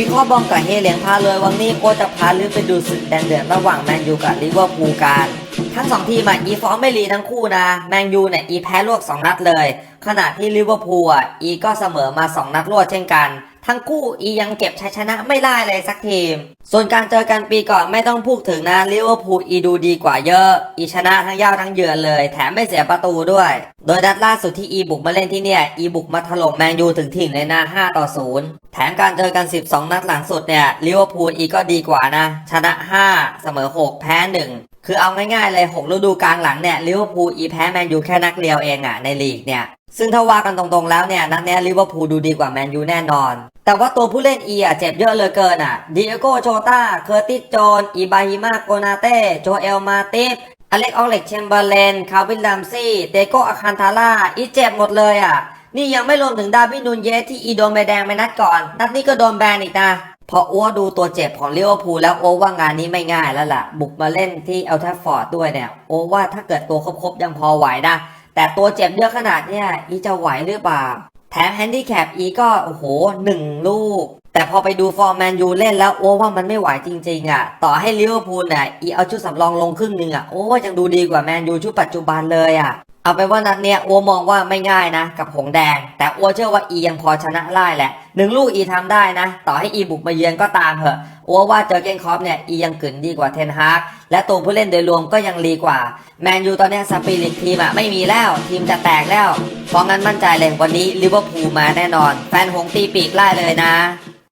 วิเคราะห์บอลกับเฮเลียงพาเลยวันนี้โค้ชจะพาลือไปดูศึกแดนเดือดระหว่างแมนยูกับลิเวอร์พูลกันทั้งสองทีมอะอีฟอร์มไม่รีทั้งคู่นะ แมนยูเนี่ยอีแพ้รวดสองนัดเลย ขณะที่ลิเวอร์พูลอะอีก็เสมอมาสองนัดรวดเช่นกัน ทั้งคู่อียังเก็บชัยชนะไม่ได้เลยสักทีม ส่วนการเจอกันปีก่อนไม่ต้องพูดถึงนะลิเวอร์พูลอีดูดีกว่าเยอะ อีชนะทั้งเย่าทั้งเยือนเลย แถมไม่เสียประตูด้วย โดยนัดล่าสุดที่อีบุกมาเล่นที่เนี่ย อีบุกมาถล่มแมนยูถึงถิ่นเลยนะ5ต่อ0แถมการเจอกัน 12 นัดหลังสุดเนี่ยลิเวอร์พูลอีก็ดีกว่านะ ชนะ 5 เสมอ 6 แพ้ 1คือเอาง่ายๆเลย 6 ฤดูกาลหลังเนี่ยลิเวอร์พูลอีแพ้แมนยูแค่นักเดียวเองอะในลีกเนี่ย ซึ่งถ้าว่ากันตรงๆแล้วเนี่ยนัดนี้ลิเวอร์พูลดูดีกว่าแมนยูแน่นอน แต่ว่าตัวผู้เล่นเอีอะเจ็บเยอะเลือเกินอะดิเอโกโชตาเคอร์ติสโจนอีบาฮิมาโกนาเต้โจเอลมาติฟอเล็กออเล็กเชมเบอร์เลนคาวินดัมซี่เดโกอาคันทาร่าอีเจ็บหมดเลยอะ นี่ยังไม่รวมถึงดาวินนูนเยสที่อีโดนใบแดงไปนัดก่อน นัดนี้ก็โดนแบนอีกนะพออ้วดูตัวเจ็บของลิเวอร์พูลแล้วโอ้ว่างานนี้ไม่ง่ายแล้วล่ะ บุกมาเล่นที่เอลทัฟฟอร์ดด้วยเนี่ยโอ้ว่าถ้าเกิดตัวครบๆยังพอไหวนะ แต่ตัวเจ็บเยอะขนาดเนี้ยอีจะไหวหรือเปล่า แถมแฮนดี้แคปอีก็โอ้โหหนึ่งลูก แต่พอไปดูฟอร์แมนยูเล่นแล้วโอ้ว่ามันไม่ไหวจริง ๆ อะ ต่อให้ลิเวอร์พูลเนี่ยอีเอาชุดสำรองลงครึ่งหนึ่งอะโอ้ยังดูดีกว่าแมนยูชุดปัจจุบันเลยอะ เอาไปนว่านัดเนี้ยโอมองว่าไม่ง่ายนะ กับหงแดง แต่โอเชื่อว่าอียังพอชนะได้แหละหนึ่งลูกอีทำได้นะ ต่อให้อีบุกมาเยือนก็ตามเถอะโอว่าเจอเกนคอปเนี่ยอียังกึ่นดีกว่าเทนฮากและตัวผู้เล่นโดยรวมก็ยังดีกว่า แมนยูตอนนี้สปิริตทีมอะไม่มีแล้ว ทีมจะแตกแล้วเพราะงั้นมั่นใจเลยวันนี้ลิเวอร์พูลมาแน่นอน แฟนหงตีปีกไล่เลยนะ